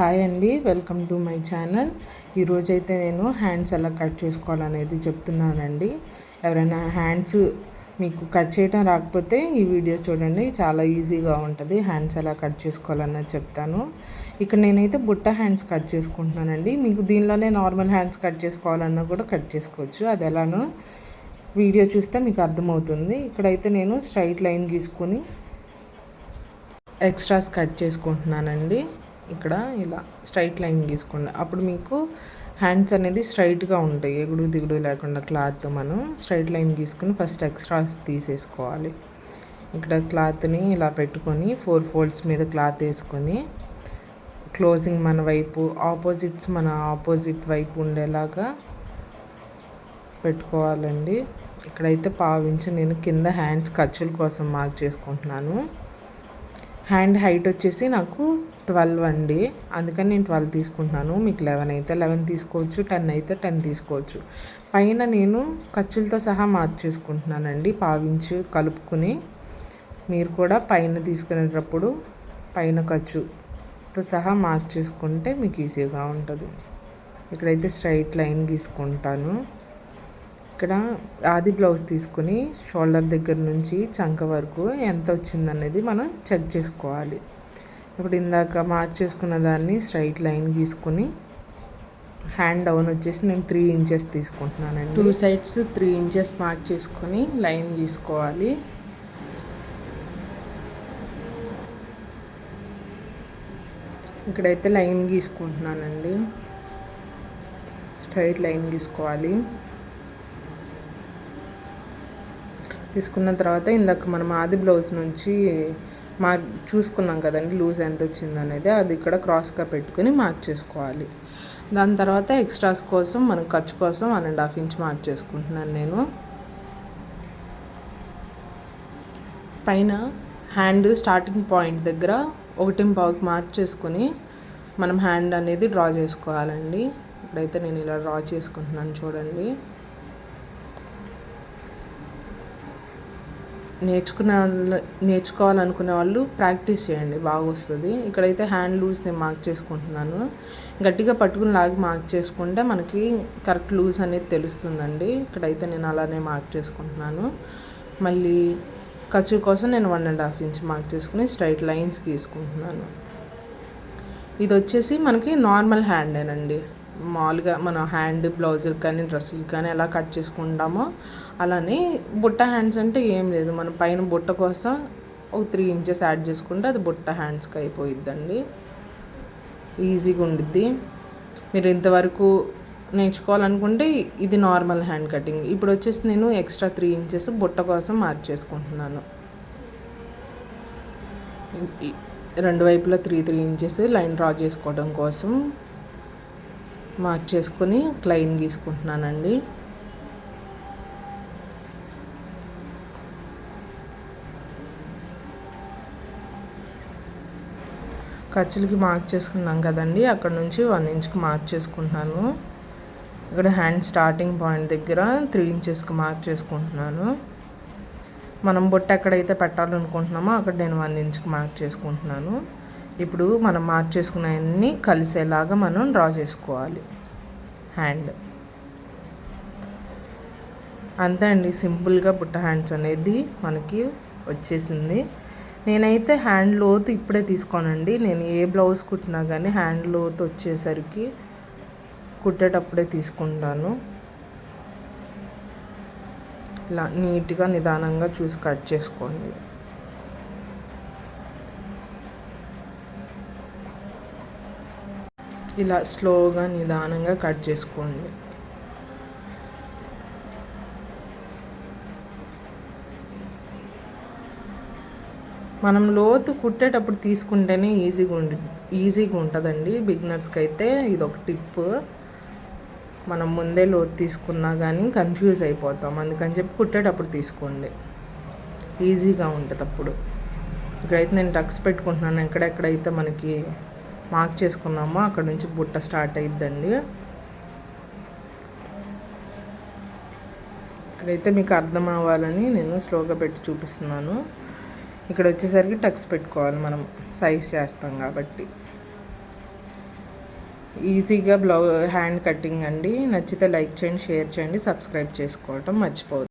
Hi అండి welcome to my channel. ఈరోజైతే నేను హ్యాండ్స్ ఎలా కట్ చేసుకోవాలనేది చెప్తున్నానండి. ఎవరైనా హ్యాండ్స్ మీకు కట్ చేయడం రాకపోతే ఈ వీడియో చూడండి చాలా ఈజీగా ఉంటుంది. హ్యాండ్స్ ఎలా కట్ చేసుకోవాలన్నది చెప్తాను. ఇక్కడ నేనైతే బుట్ట హ్యాండ్స్ కట్ చేసుకుంటున్నానండి. మీకు దీనిలోనే నార్మల్ హ్యాండ్స్ కట్ చేసుకోవాలన్నా కూడా కట్ చేసుకోవచ్చు. అది ఎలానో వీడియో చూస్తే మీకు అర్థమవుతుంది. ఇక్కడైతే నేను స్ట్రైట్ లైన్ గీసుకొని ఎక్స్ట్రాస్ కట్ చేసుకుంటున్నానండి. ఇక్కడ ఇలా స్ట్రైట్ లైన్ గీసుకోండి. అప్పుడు మీకు హ్యాండ్స్ అనేది స్ట్రైట్గా ఉంటాయి. ఎగుడు దిగుడు లేకుండా క్లాత్ మనం స్ట్రైట్ లైన్ గీసుకుని ఫస్ట్ ఎక్స్ట్రాస్ తీసేసుకోవాలి. ఇక్కడ క్లాత్ని ఇలా పెట్టుకొని ఫోర్ ఫోల్డ్స్ మీద క్లాత్ వేసుకొని క్లోజింగ్ మన వైపు ఆపోజిట్స్ మన ఆపోజిట్ వైపు ఉండేలాగా పెట్టుకోవాలండి. ఇక్కడైతే పావించి నేను కింద హ్యాండ్స్ ఖర్చుల కోసం మార్క్ చేసుకుంటున్నాను. హ్యాండ్ హైట్ వచ్చేసి నాకు ట్వెల్వ్ అండి. అందుకని నేను ట్వెల్వ్ తీసుకుంటున్నాను. మీకు లెవెన్ అయితే లెవెన్ తీసుకోవచ్చు టెన్ అయితే టెన్ తీసుకోవచ్చు. పైన నేను ఖర్చులతో సహా మార్చేసుకుంటున్నానండి పావించి కలుపుకుని. మీరు కూడా పైన తీసుకునేటప్పుడు పైన ఖర్చుతో సహా మార్చేసుకుంటే మీకు ఈజీగా ఉంటుంది. ఇక్కడైతే స్ట్రైట్ లైన్ గీసుకుంటాను. ఇక్కడ ఆది బ్లౌజ్ తీసుకుని షోల్డర్ దగ్గర నుంచి చంక వరకు ఎంత వచ్చిందనేది మనం చెక్ చేసుకోవాలి. ఇప్పుడు ఇందాక మార్చేసుకున్న దాన్ని స్ట్రైట్ లైన్ గీసుకొని హ్యాండ్ డౌన్ వచ్చేసి నేను త్రీ ఇంచెస్ తీసుకుంటున్నానండి. Two sides three inches mark చేసుకొని లైన్ గీసుకోవాలి. ఇక్కడైతే లైన్ గీసుకుంటున్నానండి. స్ట్రైట్ లైన్ గీసుకోవాలి. తీసుకున్న తర్వాత ఇందాక మనం ఆది బ్లౌజ్ నుంచి మా చూసుకున్నాం కదండి లూజ్ ఎంత వచ్చింది అనేది అది ఇక్కడ క్రాస్గా పెట్టుకుని మార్క్ చేసుకోవాలి. దాని తర్వాత ఎక్స్ట్రాస్ కోసం మనం ఖర్చు కోసం one and half inch mark చేసుకుంటున్నాను నేను. పైన హ్యాండ్ స్టార్టింగ్ పాయింట్ దగ్గర ఒకటి పావుకి మార్క్ చేసుకుని మనం హ్యాండ్ అనేది డ్రా చేసుకోవాలండి. ఇప్పుడైతే నేను ఇలా డ్రా చేసుకుంటున్నాను చూడండి. నేర్చుకున్న నేర్చుకోవాలనుకునే వాళ్ళు ప్రాక్టీస్ చేయండి బాగా వస్తుంది ఇక్కడైతే హ్యాండ్ లూజ్ నేను మార్క్ చేసుకుంటున్నాను. గట్టిగా పట్టుకుని లాగి మార్క్ చేసుకుంటే మనకి కరెక్ట్ లూజ్ అనేది తెలుస్తుందండి. ఇక్కడైతే నేను అలానే మార్క్ చేసుకుంటున్నాను. మళ్ళీ ఖర్చు కోసం నేను one and half inch mark చేసుకుని స్ట్రైట్ లైన్స్ గీసుకుంటున్నాను. ఇది వచ్చేసి మనకి నార్మల్ హ్యాండేనండి. మామూలుగా మన హ్యాండ్ బ్లౌజులు కానీ డ్రెస్సులు కానీ ఎలా కట్ చేసుకుంటామో అలానే బుట్ట హ్యాండ్స్ అంటే ఏం లేదు. మన పైన బుట్ట కోసం ఒక త్రీ ఇంచెస్ యాడ్ చేసుకుంటే అది బుట్ట హ్యాండ్స్కి అయిపోయిద్దండి. ఈజీగా ఉండిద్ది. మీరు ఇంతవరకు నేర్చుకోవాలనుకుంటే ఇది నార్మల్ హ్యాండ్ కటింగ్. ఇప్పుడు వచ్చేసి నేను ఎక్స్ట్రా త్రీ ఇంచెస్ బుట్ట కోసం మార్చేసుకుంటున్నాను రెండు వైపులా three three inches line draw చేసుకోవడం కోసం మార్క్ చేసుకొని లైన్ గీసుకుంటున్నానండి. ఖర్చులకి మార్క్ చేసుకున్నాం కదండి అక్కడ నుంచి వన్ ఇంచ్కి మార్క్ చేసుకుంటున్నాను. ఇక్కడ హ్యాండ్ స్టార్టింగ్ పాయింట్ దగ్గర త్రీ ఇంచెస్కి మార్క్ చేసుకుంటున్నాను. మనం బొట్టు ఎక్కడైతే పెట్టాలనుకుంటున్నామో అక్కడ నేను వన్ ఇంచ్కి మార్క్ చేసుకుంటున్నాను. ఇప్పుడు మనం మార్క్ చేసుకున్నవన్నీ కలిసేలాగా మనం డ్రా చేసుకోవాలి. హ్యాండ్ అంతే అండి సింపుల్గా బుట్ట హ్యాండ్స్ అనేది మనకి వచ్చేసింది. నేనైతే హ్యాండ్ లోత్ ఇప్పుడే తీసుకోనండి. నేను ఏ బ్లౌజ్ కుట్టినా కానీ హ్యాండ్ లోత్ వచ్చేసరికి కుట్టేటప్పుడే తీసుకుంటాను. ఇలా నీట్గా నిదానంగా చూసి కట్ చేసుకోండి. ఇలా స్లోగా నిదానంగా కట్ చేసుకోండి. మనం లోతు కుట్టేటప్పుడు తీసుకుంటేనే ఈజీగా ఉండి ఈజీగా ఉంటుందండి. బిగినర్స్కి అయితే ఇది ఒక టిప్. మనం ముందే లోతు తీసుకున్నా కానీ కన్ఫ్యూజ్ అయిపోతాం. అందుకని చెప్పి కుట్టేటప్పుడు తీసుకోండి. ఈజీగా ఉంటుంది అప్పుడు ఇక్కడైతే నేను టక్స్ పెట్టుకుంటున్నాను. ఎక్కడెక్కడైతే మనకి మార్క్ చేసుకున్నామో. అక్కడ నుంచి బుట్ట స్టార్ట్ అయిద్దండి. ఇక్కడైతే మీకు అర్థం అవ్వాలని నేను స్లోగా పెట్టి చూపిస్తున్నాను. ఇక్కడ వచ్చేసరికి టక్స్ పెట్టుకోవాలి మనం. సైజ్ చేస్తాం కాబట్టి. ఈజీగా బ్లౌ హ్యాండ్ కటింగ్ అండి. నచ్చితే లైక్ చేయండి షేర్ చేయండి సబ్స్క్రైబ్ చేసుకోవటం మర్చిపోవద్దు.